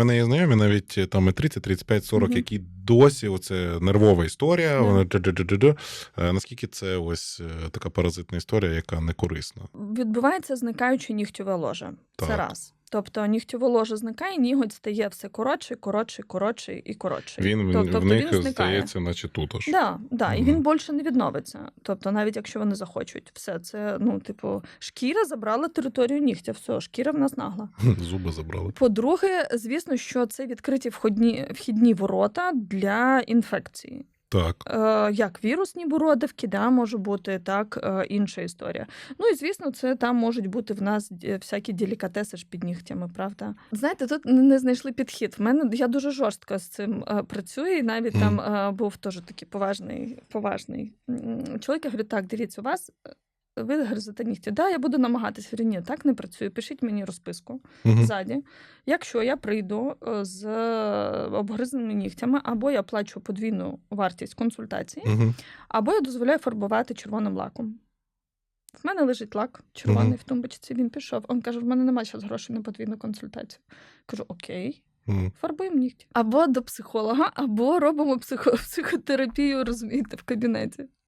мене є знайомі, навіть е, там і 30, 35, 40, Мгм. які досі оце нервова історія. Е, Наскільки це ось е, така паразитна історія, яка не корисна? Відбувається зникаюче нігтєве ложе. Це раз. Тобто нігтєве ложе зникає, ніготь стає все коротший, коротший, коротший і коротший. Він тобто, в них він здається, наче тут аж. Да, да, і він більше не відновиться. Тобто, навіть якщо вони захочуть, все це, ну, типу, шкіра забрала територію нігтя. Все, шкіра в нас нагла. Зуби забрали. По-друге, звісно, що це відкриті входні, вхідні ворота для інфекції. Так. Е, як вірусні бородавки, да, може бути так, е, інша історія. Ну і звісно, це там можуть бути в нас е, всякі делікатеси ж під нігтями, правда? Знаєте, тут не знайшли підхід. В мене я дуже жорстко з цим е, працюю, і навіть mm. там е, був теж такий поважний, поважний чоловік. Я говорю, так, дивіться, у вас. Е, Ви гризете нігті. Да, я буду намагатися. Я ні, так не працює. Пишіть мені розписку Мгм. ззаді. Якщо я прийду е, з обгризаними нігтями, або я плачу подвійну вартість консультації, Мгм. або я дозволяю фарбувати червоним лаком. В мене лежить лак червоний Мгм. в тумбочці. Він пішов. Він каже: в мене немає зараз грошей на подвійну консультацію. Кажу, окей, фарбуємо нігті. Або до психолога, або робимо психо- психотерапію, розумієте, в кабінеті.